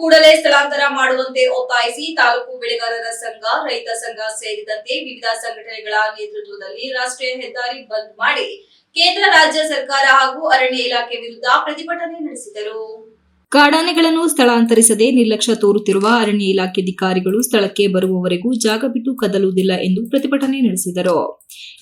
ಕೂಡಲೇ ಸ್ಥಳಾಂತರ ಮಾಡುವಂತೆ ಒತ್ತಾಯಿಸಿ ತಾಲೂಕು ಬೆಳೆಗಾರರ ಸಂಘ, ರೈತ ಸಂಘ ಸೇರಿದಂತೆ ವಿವಿಧ ಸಂಘಟನೆಗಳ ನೇತೃತ್ವದಲ್ಲಿ ರಾಷ್ಟ್ರೀಯ ಹೆದ್ದಾರಿ ಬಂದ್ ಮಾಡಿ ಕೇಂದ್ರ, ರಾಜ್ಯ ಸರ್ಕಾರ ಹಾಗೂ ಅರಣ್ಯ ಇಲಾಖೆ ವಿರುದ್ಧ ಪ್ರತಿಭಟನೆ ನಡೆಸಿದರು. ಕಾಡಾನೆಗಳನ್ನು ಸ್ಥಳಾಂತರಿಸದೆ ನಿರ್ಲಕ್ಷ್ಯ ತೋರುತ್ತಿರುವ ಅರಣ್ಯ ಇಲಾಖೆ ಅಧಿಕಾರಿಗಳು ಸ್ಥಳಕ್ಕೆ ಬರುವವರೆಗೂ ಜಾಗ ಬಿಟ್ಟು ಕದಲುವುದಿಲ್ಲ ಎಂದು ಪ್ರತಿಭಟನೆ ನಡೆಸಿದರು.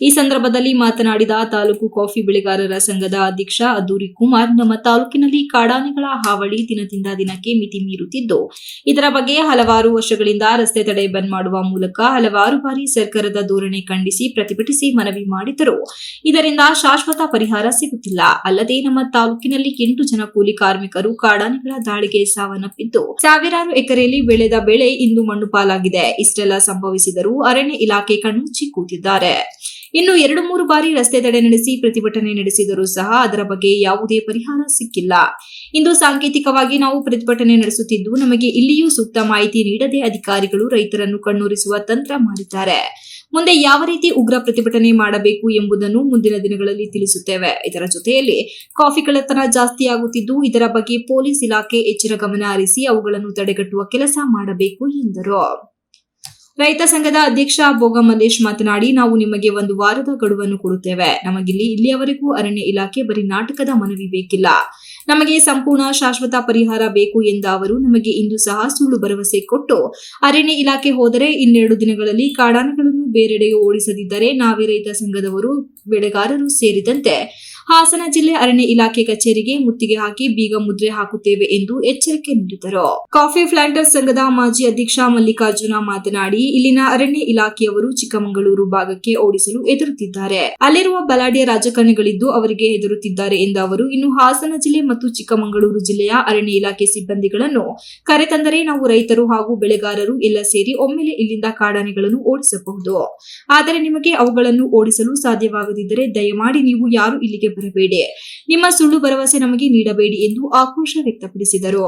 ಈ ಸಂದರ್ಭದಲ್ಲಿ ಮಾತನಾಡಿದ ತಾಲೂಕು ಕಾಫಿ ಬೆಳೆಗಾರರ ಸಂಘದ ಅಧ್ಯಕ್ಷ ಅದ್ದೂರಿ ಕುಮಾರ್, ನಮ್ಮ ತಾಲೂಕಿನಲ್ಲಿ ಕಾಡಾನೆಗಳ ಹಾವಳಿ ದಿನದಿಂದ ದಿನಕ್ಕೆ ಮಿತಿ ಮೀರುತ್ತಿದ್ದು, ಇದರ ಬಗ್ಗೆ ಹಲವಾರು ವರ್ಷಗಳಿಂದ ರಸ್ತೆ ತಡೆ ಬಂದ್ ಮಾಡುವ ಮೂಲಕ ಹಲವಾರು ಬಾರಿ ಸರ್ಕಾರದ ಧೋರಣೆ ಖಂಡಿಸಿ ಪ್ರತಿಭಟಿಸಿ ಮನವಿ ಮಾಡಿದ್ದರು. ಇದರಿಂದ ಶಾಶ್ವತ ಪರಿಹಾರ ಸಿಗುತ್ತಿಲ್ಲ. ಅಲ್ಲದೆ ನಮ್ಮ ತಾಲೂಕಿನಲ್ಲಿ ಎಂಟು ಜನ ಕೂಲಿ ಕಾರ್ಮಿಕರು ಕಾಡಾನೆಗಳ ದಾಳಿಗೆ ಸಾವನ್ನಪ್ಪಿದ್ದು. ಸಾವಿರಾರು ಎಕರೆಯಲ್ಲಿ ಬೆಳೆದ ಬೆಳೆ ಇಂದು ಮಣ್ಣು ಪಾಲಾಗಿದೆ. ಇಷ್ಟೆಲ್ಲ ಸಂಭವಿಸಿದರೂ ಅರಣ್ಯ ಇಲಾಖೆ ಕಣ್ಣುಚ್ಚಿ ಕೂತಿದ್ದಾರೆ ಇನ್ನು ಎರಡು ಮೂರು ಬಾರಿ ರಸ್ತೆ ತಡೆ ನಡೆಸಿ ಪ್ರತಿಭಟನೆ ನಡೆಸಿದರೂ ಸಹ ಅದರ ಬಗ್ಗೆ ಯಾವುದೇ ಪರಿಹಾರ ಸಿಕ್ಕಿಲ್ಲ. ಇಂದು ಸಾಂಕೇತಿಕವಾಗಿ ನಾವು ಪ್ರತಿಭಟನೆ ನಡೆಸುತ್ತಿದ್ದು, ನಮಗೆ ಇಲ್ಲಿಯೂ ಸೂಕ್ತ ಮಾಹಿತಿ ನೀಡದೆ ಅಧಿಕಾರಿಗಳು ರೈತರನ್ನು ಕಣ್ಣೂರಿಸುವ ತಂತ್ರ ಮಾಡಿದ್ದಾರೆ. ಮುಂದೆ ಯಾವ ರೀತಿ ಉಗ್ರ ಪ್ರತಿಭಟನೆ ಮಾಡಬೇಕು ಎಂಬುದನ್ನು ಮುಂದಿನ ದಿನಗಳಲ್ಲಿ ತಿಳಿಸುತ್ತೇವೆ. ಇದರ ಜೊತೆಯಲ್ಲಿ ಕಾಫಿ ಕಳ್ಳತನ ಜಾಸ್ತಿಯಾಗುತ್ತಿದ್ದು ಇದರ ಬಗ್ಗೆ ಪೊಲೀಸ್ ಇಲಾಖೆ ಹೆಚ್ಚಿನ ಗಮನ ಹರಿಸಿ ಅವುಗಳನ್ನು ತಡೆಗಟ್ಟುವ ಕೆಲಸ ಮಾಡಬೇಕು ಎಂದರು. ರೈತ ಸಂಘದ ಅಧ್ಯಕ್ಷ ಭೋಗ ಮಲ್ಲೇಶ್ ಮಾತನಾಡಿ, ನಾವು ನಿಮಗೆ ಒಂದು ವಾರದ ಗಡುವನ್ನು ಕೊಡುತ್ತೇವೆ. ನಮಗಿಲ್ಲಿ ಇಲ್ಲಿಯವರೆಗೂ ಅರಣ್ಯ ಇಲಾಖೆ ಬರೀ ನಾಟಕದ ಮನವಿ ಬೇಕಿಲ್ಲ. ನಮಗೆ ಸಂಪೂರ್ಣ ಶಾಶ್ವತ ಪರಿಹಾರ ಬೇಕು ಎಂದ ಅವರು, ನಮಗೆ ಇಂದು ಸಹ ಸುಳ್ಳು ಭರವಸೆ ಕೊಟ್ಟು, ಅರಣ್ಯ ಇಲಾಖೆ ಹೋದರೆ ಇನ್ನೆರಡು ದಿನಗಳಲ್ಲಿ ಕಾಡಾನೆಗಳನ್ನು ಬೇರೆಡೆಗೆ ಓಡಿಸದಿದ್ದರೆ ನಾವೇ ರೈತ ಸಂಘದವರು, ಬೆಳೆಗಾರರು ಸೇರಿದಂತೆ ಹಾಸನ ಜಿಲ್ಲೆ ಅರಣ್ಯ ಇಲಾಖೆ ಕಚೇರಿಗೆ ಮುತ್ತಿಗೆ ಹಾಕಿ ಬೀಗ ಮುದ್ರೆ ಹಾಕುತ್ತೇವೆ ಎಂದು ಎಚ್ಚರಿಕೆ ನೀಡಿದರು. ಕಾಫಿ ಫ್ಲಾಂಟರ್ ಸಂಘದ ಮಾಜಿ ಅಧ್ಯಕ್ಷ ಮಲ್ಲಿಕಾರ್ಜುನ ಮಾತನಾಡಿ, ಇಲ್ಲಿನ ಅರಣ್ಯ ಇಲಾಖೆಯವರು ಚಿಕ್ಕಮಗಳೂರು ಭಾಗಕ್ಕೆ ಓಡಿಸಲು ಎದುರುತ್ತಿದ್ದಾರೆ ಅಲ್ಲಿರುವ ಬಲಾಢ್ಯ ರಾಜಕಾರಣಿಗಳಿದ್ದು ಅವರಿಗೆ ಹೆದರುತ್ತಿದ್ದಾರೆ ಎಂದ ಅವರು, ಇನ್ನು ಹಾಸನ ಜಿಲ್ಲೆ ಮತ್ತು ಚಿಕ್ಕಮಗಳೂರು ಜಿಲ್ಲೆಯ ಅರಣ್ಯ ಇಲಾಖೆ ಸಿಬ್ಬಂದಿಗಳನ್ನು ಕರೆತಂದರೆ ನಾವು ರೈತರು ಹಾಗೂ ಬೆಳೆಗಾರರು ಎಲ್ಲ ಸೇರಿ ಒಮ್ಮೆಲೆ ಇಲ್ಲಿಂದ ಕಾಡಾನೆಗಳನ್ನು ಓಡಿಸಬಹುದು. ಆದರೆ ನಿಮಗೆ ಅವುಗಳನ್ನು ಓಡಿಸಲು ಸಾಧ್ಯವಾಗದಿದ್ದರೆ ದಯಮಾಡಿ ನೀವು ಯಾರು ಇಲ್ಲಿಗೆ ಬರಬೇಡಿ. ನಿಮ್ಮ ಸುಳ್ಳು ಭರವಸೆ ನಮಗೆ ನೀಡಬೇಡಿ ಎಂದು ಆಕ್ರೋಶ ವ್ಯಕ್ತಪಡಿಸಿದರು.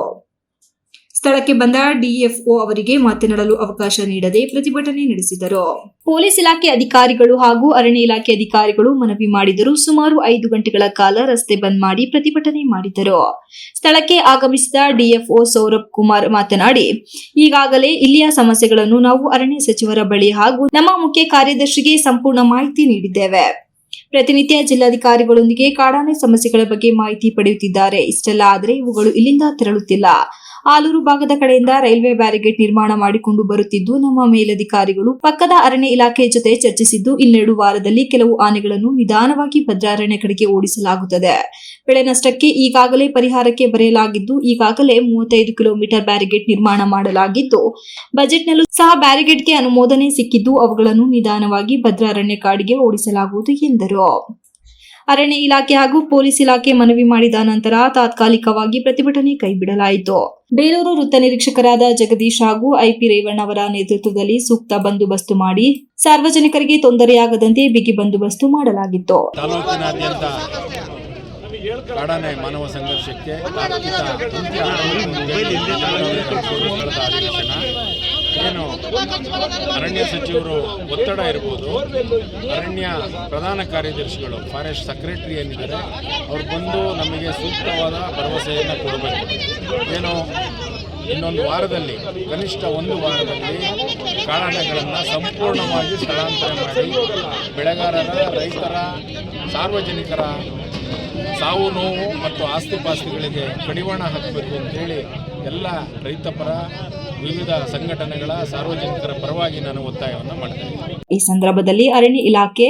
ಸ್ಥಳಕ್ಕೆ ಬಂದ ಡಿಎಫ್ಒ ಅವರಿಗೆ ಮಾತನಾಡಲು ಅವಕಾಶ ನೀಡದೆ ಪ್ರತಿಭಟನೆ ನಡೆಸಿದರು. ಪೊಲೀಸ್ ಇಲಾಖೆ ಅಧಿಕಾರಿಗಳು ಹಾಗೂ ಅರಣ್ಯ ಇಲಾಖೆ ಅಧಿಕಾರಿಗಳು ಮನವಿ ಮಾಡಿದರು ಸುಮಾರು ಐದು ಗಂಟೆಗಳ ಕಾಲ ರಸ್ತೆ ಬಂದ್ ಮಾಡಿ ಪ್ರತಿಭಟನೆ ಮಾಡಿದರು. ಸ್ಥಳಕ್ಕೆ ಆಗಮಿಸಿದ ಡಿಎಫ್ಒ ಸೌರಭ್ ಕುಮಾರ್ ಮಾತನಾಡಿ, ಈಗಾಗಲೇ ಇಲ್ಲಿಯ ಸಮಸ್ಯೆಗಳನ್ನು ನಾವು ಅರಣ್ಯ ಸಚಿವರ ಬಳಿ ಹಾಗೂ ನಮ್ಮ ಮುಖ್ಯ ಕಾರ್ಯದರ್ಶಿಗೆ ಸಂಪೂರ್ಣ ಮಾಹಿತಿ ನೀಡಿದ್ದೇವೆ. ಪ್ರತಿನಿತ್ಯ ಜಿಲ್ಲಾಧಿಕಾರಿಗಳೊಂದಿಗೆ ಕಾಡಾನೆ ಸಮಸ್ಯೆಗಳ ಬಗ್ಗೆ ಮಾಹಿತಿ ಪಡೆಯುತ್ತಿದ್ದಾರೆ. ಇಷ್ಟೆಲ್ಲ ಆದರೆ ಇವುಗಳು ಇಲ್ಲಿಂದ ತೆರಳುತ್ತಿಲ್ಲ. ಆಲೂರು ಭಾಗದ ಕಡೆಯಿಂದ ರೈಲ್ವೆ ಬ್ಯಾರಿಗೇಟ್ ನಿರ್ಮಾಣ ಮಾಡಿಕೊಂಡು ಬರುತ್ತಿದ್ದು, ನಮ್ಮ ಮೇಲಧಿಕಾರಿಗಳು ಪಕ್ಕದ ಅರಣ್ಯ ಇಲಾಖೆ ಜೊತೆ ಚರ್ಚಿಸಿದ್ದು, ಇನ್ನೆರಡು ವಾರದಲ್ಲಿ ಕೆಲವು ಆನೆಗಳನ್ನು ನಿಧಾನವಾಗಿ ಭದ್ರಾರಣ್ಯ ಕಡೆಗೆ ಓಡಿಸಲಾಗುತ್ತದೆ. ಬೆಳೆ ನಷ್ಟಕ್ಕೆ ಈಗಾಗಲೇ ಪರಿಹಾರಕ್ಕೆ ಬರೆಯಲಾಗಿದ್ದು, ಈಗಾಗಲೇ ಮೂವತ್ತೈದು ಕಿಲೋಮೀಟರ್ ಬ್ಯಾರಿಗೇಟ್ ನಿರ್ಮಾಣ ಮಾಡಲಾಗಿದ್ದು ಬಜೆಟ್ನಲ್ಲೂ ಸಹ ಬ್ಯಾರಿಗೇಡ್ಗೆ ಅನುಮೋದನೆ ಸಿಕ್ಕಿದ್ದು, ಅವುಗಳನ್ನು ನಿಧಾನವಾಗಿ ಭದ್ರಾರಣ್ಯ ಕಾಡಿಗೆ ಓಡಿಸಲಾಗುವುದು ಎಂದರು. ಅರಣ್ಯ ಇಲಾಖೆ ಹಾಗೂ ಪೊಲೀಸ್ ಇಲಾಖೆ ಮನವಿ ಮಾಡಿದ ನಂತರ ತಾತ್ಕಾಲಿಕವಾಗಿ ಪ್ರತಿಭಟನೆ ಕೈಬಿಡಲಾಯಿತು. ಬೇಲೂರು ವೃತ್ತ ನಿರೀಕ್ಷಕರಾದ ಜಗದೀಶ್ ಹಾಗೂ ಐಪಿ ರೇವಣ್ಣ ಅವರ ನೇತೃತ್ವದಲ್ಲಿ ಸೂಕ್ತ ಬಂದೋಬಸ್ತು ಮಾಡಿ ಸಾರ್ವಜನಿಕರಿಗೆ ತೊಂದರೆಯಾಗದಂತೆ ಬಿಗಿ ಬಂದೋಬಸ್ತು ಮಾಡಲಾಗಿತ್ತು. ಕಾಡಾನೆ ಮಾನವ ಸಂಘರ್ಷಕ್ಕೆ ಏನು ಅರಣ್ಯ ಸಚಿವರು ಒತ್ತಡ ಇರ್ಬೋದು. ಅರಣ್ಯ ಪ್ರಧಾನ ಕಾರ್ಯದರ್ಶಿಗಳು ಫಾರೆಸ್ಟ್ ಸೆಕ್ರೆಟರಿ ಏನಿದ್ದಾರೆ, ಅವ್ರು ಬಂದು ನಮಗೆ ಸೂಕ್ತವಾದ ಭರವಸೆಯನ್ನು ಕೊಡಬೇಕು. ಏನು, ಇನ್ನೊಂದು ವಾರದಲ್ಲಿ, ಕನಿಷ್ಠ ಒಂದು ವಾರದಲ್ಲಿ ಕಾರಣಗಳನ್ನು ಸಂಪೂರ್ಣವಾಗಿ ಸ್ಥಳಾಂತರ ಮಾಡಿ, ಬೆಳೆಗಾರರ, ರೈತರ, ಸಾರ್ವಜನಿಕರ ಸಾವು ನೋವು ಮತ್ತು ಆಸ್ತಿಪಾಸ್ತಿಗಳಿಗೆ ಕಡಿವಾಣ ಹಾಕಬೇಕು ಅಂತೇಳಿ ಎಲ್ಲ ರೈತಪರ ವಿವಿಧ ಸಂಘಟನೆಗಳ ಸಾರ್ವಜನಿಕರ ಪರವಾಗಿ ನಾನು ಒತ್ತಾಯವನ್ನು ಮಾಡ್ತೇನೆ. ಈ ಸಂದರ್ಭದಲ್ಲಿ ಅರಣ್ಯ ಇಲಾಖೆ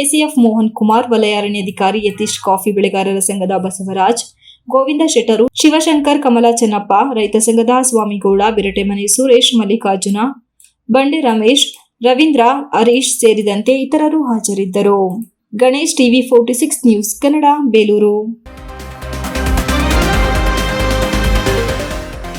ಎಸಿಎಫ್ ಮೋಹನ್ ಕುಮಾರ್, ವಲಯ ಅರಣ್ಯಾಧಿಕಾರಿ ಯತೀಶ್ ಕಾಫಿ, ಬೆಳೆಗಾರರ ಸಂಘದ ಬಸವರಾಜ್, ಗೋವಿಂದ ಶೆಟ್ಟರು, ಶಿವಶಂಕರ್, ಕಮಲ ಚೆನ್ನಪ್ಪ, ರೈತ ಸಂಘದ ಸ್ವಾಮಿಗೌಡ ಬಿರಟೆಮನೆ ಸುರೇಶ್, ಮಲ್ಲಿಕಾರ್ಜುನ, ಬಂಡೆ ರಮೇಶ್, ರವೀಂದ್ರ, ಹರೀಶ್ ಸೇರಿದಂತೆ ಇತರರು ಹಾಜರಿದ್ದರು. Ganesh TV forty six news Kannada, Belur.